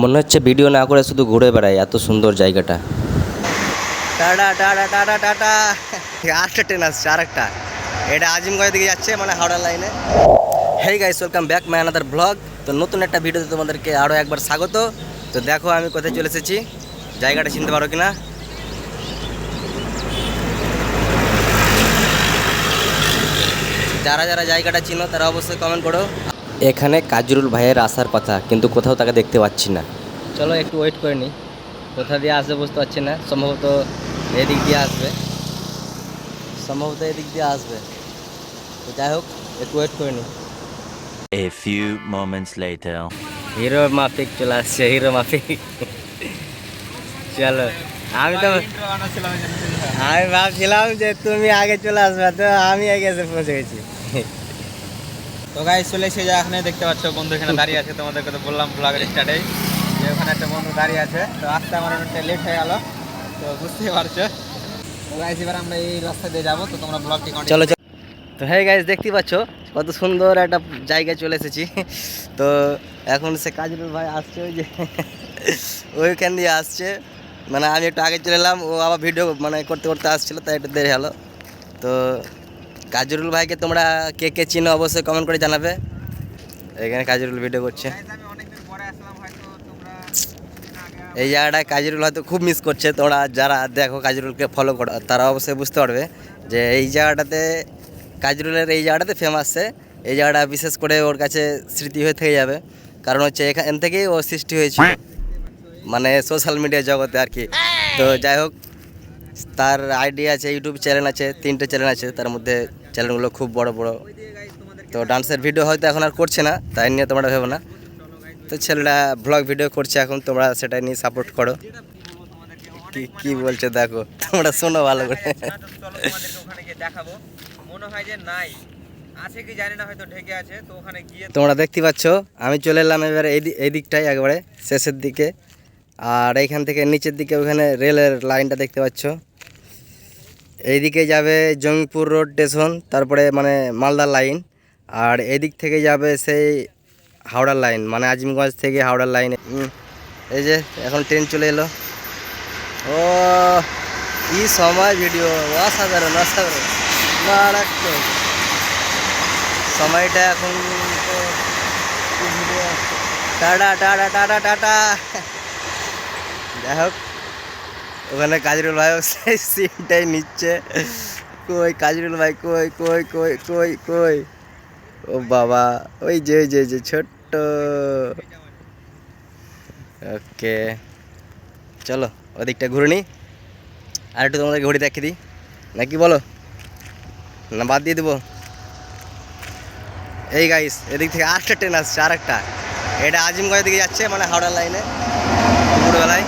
মনে হচ্ছে ভিডিও না করে শুধু ঘুরে বেড়াই এত সুন্দর জায়গাটা। Tata tata tata tata. আরেকটা ট্রেন আসছে, আরেকটা। এটা আজিমগঞ্জ দিকে যাচ্ছে মানে হাওড়া লাইনে hey guys welcome back my another blog তো নতুন একটা ভিডিওতে তোমাদেরকে আরও একবার স্বাগত। তো দেখো আমি কোথায় চলে এসেছি, জায়গাটা চিনতে পারো কিনা? যারা যারা জায়গাটা চিনো, তারা অবশ্যই কমেন্ট করো। এখানে কাজরুল ভাইয়ের আসার কথা কিন্তু কোথাও তাকে দেখতে পাচ্ছি না। চলো একটু ওয়েট করে নিই কোথা দিয়ে আসবে বুঝতে পারছি না। সম্ভবত এদিক দিয়ে আসবে। সম্ভবত এদিক দিয়ে আসবে। তো যাই হোক একটু ওয়েট করে নিই A few moments later. Hero মাফিক চলে আসছে হিরো মাফিক। চলো। আমি তো আমি ভাবছিলাম যে তুমি আগে চলে আসবে তো আমি আগে এসে পৌঁছে গেছি। তো গাই চলে এসে যা এখানে দেখতে পাচ্ছ বন্ধু এখানে দাঁড়িয়ে আছে তোমাদেরকে তো বললাম ব্লগের স্টার্টেই যে ওখানে একটা বন্ধু দাঁড়িয়ে আছে। তো আসতে আমার অনেকটা লেট হয়ে গেল তো বুঝতেই পারছ। তো গাইস এবার আমরা এই রাস্তা দিয়ে যাব তো তোমরা ব্লগটি চলো চলো। তো হ্যাঁ গাইজ দেখতে পাচ্ছ কত সুন্দর একটা জায়গায় চলে এসেছি। তো এখন সে কাজরুল ভাই আসছে ওই যে ওইখান দিয়ে আসছে। মানে আমি একটু আগে চলে এলাম ও আবার ভিডিও মানে করতে করতে আসছিল তাই একটু দেরি হলো। তো কাজরুল ভাইকে তোমরা কে কে চিনো অবশ্যই কমেন্ট করে জানাবে। এখানে কাজরুল ভিডিও করছে। এই জায়গাটায় কাজরুল হয়তো খুব মিস করছে। তোমরা যারা দেখো কাজরুলকে ফলো করো, তারা অবশ্যই বুঝতে পারবে যে এই জায়গাটাতে কাজরুলের এই জায়গাটাতে ফেমাস সে এই জায়গাটা বিশেষ করে ওর কাছে স্মৃতি হয়ে থেকে যাবে। কারণ হচ্ছে এখান থেকেই ও সৃষ্টি হয়েছিল মানে সোশ্যাল মিডিয়া জগতে আর কি। তো যাই হোক, তার আইডি আছে ইউটিউব চ্যানেল আছে, তিনটে চ্যানেল আছে, তার মধ্যে চ্যানেলগুলো খুব বড় বড়। তো ডান্সের ভিডিও হয়তো এখন আর করছে না, তাই নিয়ে তোমরা ভেবো না। তো ছেলেটা ব্লগ ভিডিও করছে এখন, তোমরা সেটা নিয়ে সাপোর্ট করো। কি বলছে দেখো, তোমরা শোনো ভালো করে। তোমরা দেখতে পাচ্ছ, আমি চলে এলাম এবারে এই দিকটাই একবারে শেষের দিকে। আর এইখান থেকে নিচের দিকে ওখানে রেলের লাইনটা দেখতে পাচ্ছ। এইদিকে যাবে জঙ্গিপুর রোড স্টেশন, তারপরে মানে মালদা লাইন, আর এদিক থেকে যাবে সেই হাওড়ার লাইন মানে আজিমগঞ্জ থেকে হাওড়ার লাইনে। এই যে এখন ট্রেন চলে এলো। ও, কি সময় ভিডিও অসাধারণ অসাধারণ। মারাত্মক। সময়টা এখন টাটা টাটা টাটা টাটা। যাই হোক। ওখানে কাজরুল ভাই সেই সিনটাই নিচ্ছে। কই কাজরুল ভাই, কই কই কই কই কই? ও বাবা, ওই যে যে যে, ছোট্ট। ওকে, চলো, ওদিকটা ঘুরে নিই আর একটু তোমাদের ঘড়ি দেখে দিই। নাকি বলো? না, বাদ দিয়ে দেবো। এই গাইস এদিক থেকে আরেকটা ট্রেন আসছে, আরেকটা। এটা আজিমগঞ্জ দিকে যাচ্ছে মানে হাওড়ার লাইনে দুপুরবেলায়।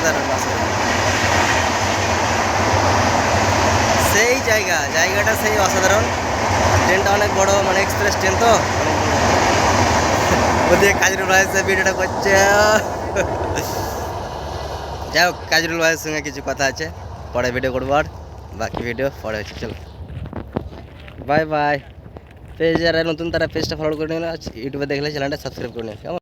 অসাধারণ অসাধারণ সেই জায়গা, জায়গাটা সেই অসাধারণ। ট্রেনটা অনেক বড় মানে এক্সপ্রেস ট্রেন তো। ওদিকে কাজরুল ভাই এসে ভিডিওটা করছে। যাই হোক কাজরুল ভাইয়ের সঙ্গে কিছু কথা আছে। পরে ভিডিও করব আর। বাকি ভিডিও পরে হচ্ছে, চলো। বাই বাই পেজ যারা নতুন, তারা পেজটা ফলো করে নিন ইউটিউবে দেখলে চ্যানেলটা সাবস্ক্রাইব করে নিন কেমন?